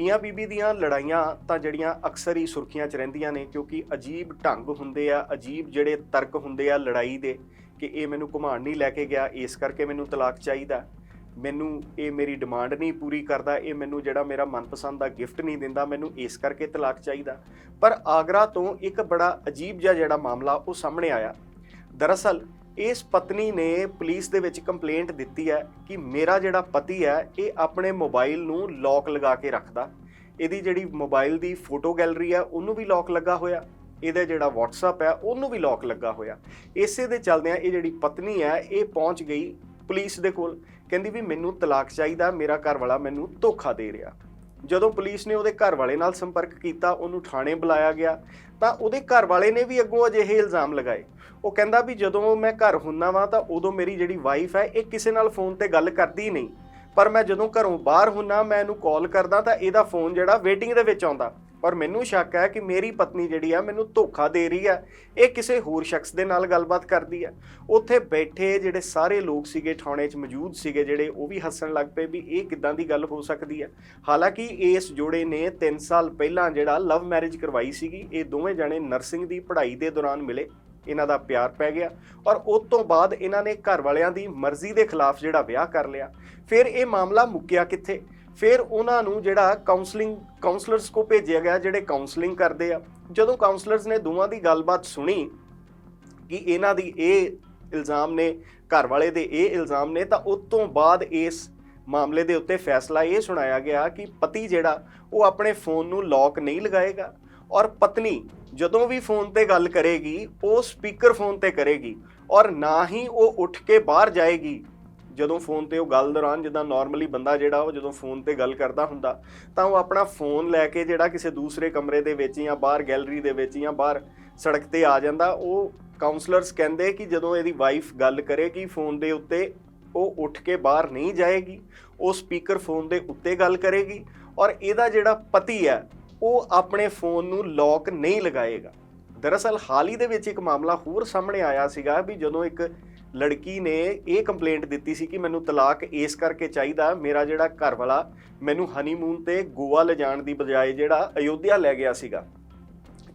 ਮੀਆਂ ਬੀਬੀ ਦੀਆਂ ਲੜਾਈਆਂ ਤਾਂ ਜਿਹੜੀਆਂ ਅਕਸਰ ਹੀ ਸੁਰਖੀਆਂ 'ਚ ਰਹਿੰਦੀਆਂ ਨੇ, ਕਿਉਂਕਿ ਅਜੀਬ ਢੰਗ ਹੁੰਦੇ ਆ, ਅਜੀਬ ਜਿਹੜੇ ਤਰਕ ਹੁੰਦੇ ਆ ਲੜਾਈ ਦੇ ਕਿ ਇਹ ਮੈਨੂੰ ਘੁਮਾਣ ਨਹੀਂ ਲੈ ਕੇ ਗਿਆ, ਇਸ ਕਰਕੇ ਮੈਨੂੰ ਤਲਾਕ ਚਾਹੀਦਾ। ਮੈਨੂੰ ਇਹ ਮੇਰੀ ਡਿਮਾਂਡ ਨਹੀਂ ਪੂਰੀ ਕਰਦਾ, ਇਹ ਮੈਨੂੰ ਜਿਹੜਾ ਮੇਰਾ ਮਨਪਸੰਦ ਦਾ ਗਿਫਟ ਨਹੀਂ ਦਿੰਦਾ, ਮੈਨੂੰ ਇਸ ਕਰਕੇ ਤਲਾਕ ਚਾਹੀਦਾ। ਪਰ ਆਗਰਾ ਤੋਂ ਇੱਕ ਬੜਾ ਅਜੀਬ ਜਿਹਾ ਜਿਹੜਾ ਮਾਮਲਾ ਉਹ ਸਾਹਮਣੇ ਆਇਆ। ਦਰਅਸਲ ਇਸ ਪਤਨੀ ਨੇ ਪੁਲਿਸ ਦੇ ਵਿੱਚ ਕੰਪਲੇਂਟ ਦਿੱਤੀ ਹੈ ਕਿ ਮੇਰਾ ਜਿਹੜਾ ਪਤੀ ਹੈ, ਇਹ ਆਪਣੇ ਮੋਬਾਈਲ ਨੂੰ ਲੌਕ ਲਗਾ ਕੇ ਰੱਖਦਾ। ਇਹਦੀ ਜਿਹੜੀ ਮੋਬਾਈਲ ਦੀ ਫੋਟੋ ਗੈਲਰੀ ਹੈ, ਉਹਨੂੰ ਵੀ ਲੌਕ ਲੱਗਾ ਹੋਇਆ। ਇਹਦਾ ਜਿਹੜਾ WhatsApp ਹੈ, ਉਹਨੂੰ ਵੀ ਲੌਕ ਲੱਗਾ ਹੋਇਆ। ਇਸੇ ਦੇ ਚੱਲਦਿਆਂ ਇਹ ਜਿਹੜੀ ਪਤਨੀ ਹੈ, ਇਹ ਪਹੁੰਚ ਗਈ ਪੁਲਿਸ ਦੇ ਕੋਲ। ਕਹਿੰਦੀ ਵੀ ਮੈਨੂੰ ਤਲਾਕ ਚਾਹੀਦਾ, ਮੇਰਾ ਘਰ ਵਾਲਾ ਮੈਨੂੰ ਧੋਖਾ ਦੇ ਰਿਹਾ। ਜਦੋਂ ਪੁਲਿਸ ਨੇ ਉਹਦੇ ਘਰ ਵਾਲੇ ਨਾਲ ਸੰਪਰਕ ਕੀਤਾ, ਉਹਨੂੰ ਥਾਣੇ ਬੁਲਾਇਆ ਗਿਆ, ਤਾਂ ਉਹਦੇ ਘਰ ਵਾਲੇ ਨੇ ਵੀ ਅੱਗੋਂ ਅਜਿਹੇ ਇਲਜ਼ਾਮ ਲਗਾਏ। ਉਹ ਕਹਿੰਦਾ ਵੀ ਜਦੋਂ ਮੈਂ ਘਰ ਹੁੰਨਾ ਵਾਂ, ਤਾਂ ਉਦੋਂ ਮੇਰੀ ਜਿਹੜੀ ਵਾਈਫ ਹੈ, ਇਹ ਕਿਸੇ ਨਾਲ ਫੋਨ ਤੇ ਗੱਲ ਕਰਦੀ ਨਹੀਂ। ਪਰ ਮੈਂ ਜਦੋਂ ਘਰੋਂ ਬਾਹਰ ਹੁੰਨਾ, ਮੈਂ ਇਹਨੂੰ ਕਾਲ ਕਰਦਾ ਤਾਂ ਇਹਦਾ ਫੋਨ ਜਿਹੜਾ ਵੇਟਿੰਗ ਦੇ ਵਿੱਚ ਆਉਂਦਾ। ਪਰ ਮੈਨੂੰ ਸ਼ੱਕ ਹੈ ਕਿ ਮੇਰੀ ਪਤਨੀ ਜਿਹੜੀ ਆ ਮੈਨੂੰ ਧੋਖਾ ਦੇ ਰਹੀ ਆ। ਇਹ ਕਿਸੇ ਹੋਰ ਸ਼ਖਸ ਦੇ ਨਾਲ ਗੱਲਬਾਤ ਕਰਦੀ ਆ। ਉੱਥੇ ਬੈਠੇ ਜਿਹੜੇ ਸਾਰੇ ਲੋਕ ਸੀਗੇ, ਥਾਣੇ 'ਚ ਮੌਜੂਦ ਸੀਗੇ ਜਿਹੜੇ, ਉਹ ਵੀ ਹੱਸਣ ਲੱਗ ਪਏ ਵੀ ਇਹ ਕਿੱਦਾਂ ਦੀ ਗੱਲ ਹੋ ਸਕਦੀ ਹੈ ਹਾਲਾਂਕਿ ਇਸ ਜੋੜੇ ਨੇ 3 ਸਾਲ ਪਹਿਲਾਂ ਜਿਹੜਾ ਲਵ ਮੈਰਿਜ ਕਰਵਾਈ ਸੀਗੀ, ਇਹ ਦੋਵੇਂ ਜਣੇ ਨਰਸਿੰਗ ਦੀ ਪੜ੍ਹਾਈ ਦੇ ਦੌਰਾਨ ਮਿਲੇ। ਇਹਨਾਂ ਦਾ ਪਿਆਰ ਪੈ ਗਿਆ ਔਰ ਉਸ ਤੋਂ ਬਾਅਦ ਇਹਨਾਂ ਨੇ ਘਰ ਵਾਲਿਆਂ ਦੀ ਮਰਜ਼ੀ ਦੇ ਖਿਲਾਫ ਜਿਹੜਾ ਵਿਆਹ ਕਰ ਲਿਆ। ਫਿਰ ਇਹ ਮਾਮਲਾ ਮੁੱਕਿਆ ਕਿੱਥੇ? ਫਿਰ ਉਹਨਾਂ ਨੂੰ ਜਿਹੜਾ ਕਾਉਂਸਲਿੰਗ ਕਾਉਂਸਲਰਸ ਕੋ ਭੇਜਿਆ ਗਿਆ, ਜਿਹੜੇ ਕਾਉਂਸਲਿੰਗ ਕਰਦੇ ਆ। ਜਦੋਂ ਕਾਉਂਸਲਰਸ ਨੇ ਦੋਵਾਂ ਦੀ ਗੱਲਬਾਤ ਸੁਣੀ ਕਿ ਇਹਨਾਂ ਦੀ ਇਹ ਇਲਜ਼ਾਮ ਨੇ ਘਰ ਵਾਲੇ ਦੇ ਇਹ ਇਲਜ਼ਾਮ ਨੇ, ਤਾਂ ਉਸ ਤੋਂ ਬਾਅਦ ਇਸ ਮਾਮਲੇ ਦੇ ਉੱਤੇ ਫੈਸਲਾ ਇਹ ਸੁਣਾਇਆ ਗਿਆ ਕਿ ਪਤੀ ਜਿਹੜਾ, ਉਹ ਆਪਣੇ ਫੋਨ ਨੂੰ ਲੌਕ ਨਹੀਂ ਲਗਾਏਗਾ। ਔਰ ਪਤਨੀ ਜਦੋਂ ਵੀ ਫੋਨ ਤੇ ਗੱਲ ਕਰੇਗੀ, ਉਹ ਸਪੀਕਰ ਫੋਨ ਤੇ ਕਰੇਗੀ ਔਰ ਨਾ ਹੀ ਉਹ ਉੱਠ ਕੇ ਬਾਹਰ ਜਾਏਗੀ। ਜਦੋਂ ਫੋਨ ਤੇ ਉਹ ਗੱਲ ਦੌਰਾਨ ਜਿੱਦਾਂ ਨਾਰਮਲੀ ਬੰਦਾ ਜਿਹੜਾ ਉਹ ਜਦੋਂ ਫੋਨ ਤੇ ਗੱਲ ਕਰਦਾ ਹੁੰਦਾ, ਤਾਂ ਉਹ ਆਪਣਾ ਫੋਨ ਲੈ ਕੇ ਜਿਹੜਾ ਕਿਸੇ ਦੂਸਰੇ ਕਮਰੇ ਦੇ ਵਿੱਚ ਜਾਂ ਬਾਹਰ ਗੈਲਰੀ ਦੇ ਵਿੱਚ ਜਾਂ ਬਾਹਰ ਸੜਕ ਤੇ ਆ ਜਾਂਦਾ, ਉਹ ਕਾਉਂਸਲਰਸ ਕਹਿੰਦੇ ਕਿ ਜਦੋਂ ਇਹਦੀ ਵਾਈਫ ਗੱਲ ਕਰੇਗੀ ਫੋਨ ਦੇ ਉੱਤੇ, ਉਹ ਉੱਠ ਕੇ ਬਾਹਰ ਨਹੀਂ ਜਾਏਗੀ, ਉਹ ਸਪੀਕਰ ਫੋਨ ਦੇ ਉੱਤੇ ਗੱਲ ਕਰੇਗੀ ਔਰ ਇਹਦਾ ਜਿਹੜਾ ਪਤੀ ਹੈ ਉਹ ਆਪਣੇ ਫੋਨ ਨੂੰ ਲੌਕ ਨਹੀਂ ਲਗਾਏਗਾ। ਦਰਅਸਲ, ਹਾਲ ਹੀ ਦੇ ਵਿੱਚ ਇੱਕ ਮਾਮਲਾ ਹੋਰ ਸਾਹਮਣੇ ਆਇਆ ਸੀਗਾ ਵੀ ਜਦੋਂ ਇੱਕ ਲੜਕੀ ਨੇ ਇਹ ਕੰਪਲੇਂਟ ਦਿੱਤੀ ਸੀ ਕਿ ਮੈਨੂੰ ਤਲਾਕ ਇਸ ਕਰਕੇ ਚਾਹੀਦਾ, ਮੇਰਾ ਜਿਹੜਾ ਘਰ ਵਾਲਾ ਮੈਨੂੰ ਹਨੀਮੂਨ ਤੇ ਗੋਆ ਲਿਜਾਣ ਦੀ ਬਜਾਏ ਜਿਹੜਾ ਅਯੋਧਿਆ ਲੈ ਗਿਆ ਸੀਗਾ।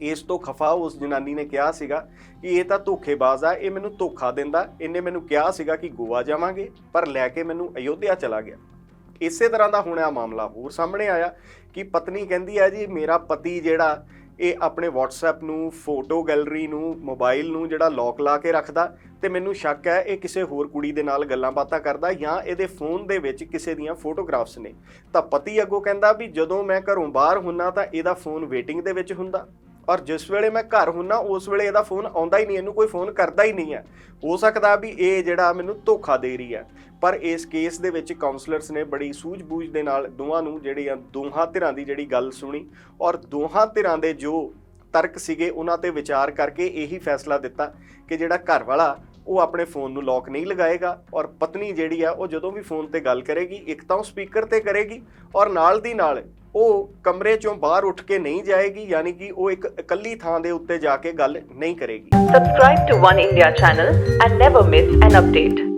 ਇਸ ਤੋਂ ਖਫਾ ਉਸ ਜਨਾਨੀ ਨੇ ਕਿਹਾ ਸੀਗਾ ਕਿ ਇਹ ਤਾਂ ਧੋਖੇਬਾਜ਼ ਆ, ਇਹ ਮੈਨੂੰ ਧੋਖਾ ਦਿੰਦਾ। ਇਹਨੇ ਮੈਨੂੰ ਕਿਹਾ ਸੀਗਾ ਕਿ ਗੋਆ ਜਾਵਾਂਗੇ, ਪਰ ਲੈ ਕੇ ਮੈਨੂੰ ਅਯੋਧਿਆ ਚਲਾ ਗਿਆ। ਇਸੇ ਤਰ੍ਹਾਂ ਦਾ ਹੋਣਾ ਮਾਮਲਾ ਹੋਰ ਸਾਹਮਣੇ ਆਇਆ ਕਿ ਪਤਨੀ ਕਹਿੰਦੀ ਹੈ ਜੀ, ਮੇਰਾ ਪਤੀ ਜਿਹੜਾ, ਇਹ ਆਪਣੇ WhatsApp ਨੂੰ ਫੋਟੋ ਗੈਲਰੀ ਨੂੰ ਮੋਬਾਈਲ ਨੂੰ ਜਿਹੜਾ ਲੌਕ ਲਾ ਕੇ ਰੱਖਦਾ ਤੇ ਮੈਨੂੰ ਸ਼ੱਕ ਹੈ ਇਹ ਕਿਸੇ ਹੋਰ ਕੁੜੀ ਦੇ ਨਾਲ ਗੱਲਾਂ ਬਾਤਾਂ ਕਰਦਾ ਜਾਂ ਇਹਦੇ ਫੋਨ ਦੇ ਵਿੱਚ ਕਿਸੇ ਦੀਆਂ ਫੋਟੋਗ੍ਰਾਫਸ ਨੇ। ਤਾਂ ਪਤੀ ਅੱਗੋਂ ਕਹਿੰਦਾ ਵੀ ਜਦੋਂ ਮੈਂ ਘਰੋਂ ਬਾਹਰ ਹੁੰਨਾ ਤਾਂ ਇਹਦਾ ਫੋਨ ਵੇਟਿੰਗ ਦੇ ਵਿੱਚ ਹੁੰਦਾ। ਔਰ ਜਿਸ ਵੇਲੇ ਮੈਂ ਘਰ ਹੁੰਨਾ, ਉਸ ਵੇਲੇ ਇਹਦਾ ਫੋਨ ਆਉਂਦਾ ਹੀ ਨਹੀਂ, ਇਹਨੂੰ ਕੋਈ ਫੋਨ ਕਰਦਾ ਹੀ ਨਹੀਂ ਹੈ। ਹੋ ਸਕਦਾ ਵੀ ਇਹ ਜਿਹੜਾ ਮੈਨੂੰ ਧੋਖਾ ਦੇ ਰਹੀ ਹੈ। ਪਰ ਇਸ ਕੇਸ ਦੇ ਵਿੱਚ ਕਾਉਂਸਲਰਸ ਨੇ ਬੜੀ ਸੂਝ-ਬੂਝ ਦੇ ਨਾਲ ਦੋਵਾਂ ਨੂੰ ਜਿਹੜੀਆਂ ਦੋਹਾਂ ਧਿਰਾਂ ਦੀ ਜਿਹੜੀ ਗੱਲ ਸੁਣੀ ਔਰ ਦੋਹਾਂ ਧਿਰਾਂ ਦੇ ਜੋ ਤਰਕ ਸੀਗੇ, ਉਹਨਾਂ ਤੇ ਵਿਚਾਰ ਕਰਕੇ ਇਹੀ ਫੈਸਲਾ ਦਿੱਤਾ ਕਿ ਜਿਹੜਾ ਘਰ ਵਾਲਾ ਉਹ ਆਪਣੇ ਫੋਨ ਨੂੰ ਲੌਕ ਨਹੀਂ ਲਗਾਏਗਾ ਔਰ ਪਤਨੀ ਜਿਹੜੀ ਆ, ਉਹ ਜਦੋਂ ਵੀ ਫੋਨ ਤੇ ਗੱਲ ਕਰੇਗੀ, ਇੱਕ ਤਾਂ ਉਹ ਸਪੀਕਰ ਤੇ ਕਰੇਗੀ ਔਰ ਨਾਲ ਦੀ ਨਾਲ ਉਹ ਕਮਰੇ ਚੋਂ ਬਾਹਰ ਉੱਠ ਕੇ ਨਹੀਂ ਜਾਏਗੀ ਯਾਨੀ ਕਿ ਉਹ ਇੱਕ ਇਕੱਲੀ ਥਾਂ ਦੇ ਉੱਤੇ ਜਾ ਕੇ ਗੱਲ ਨਹੀਂ ਕਰੇਗੀ subscribe to one India channel and never miss an update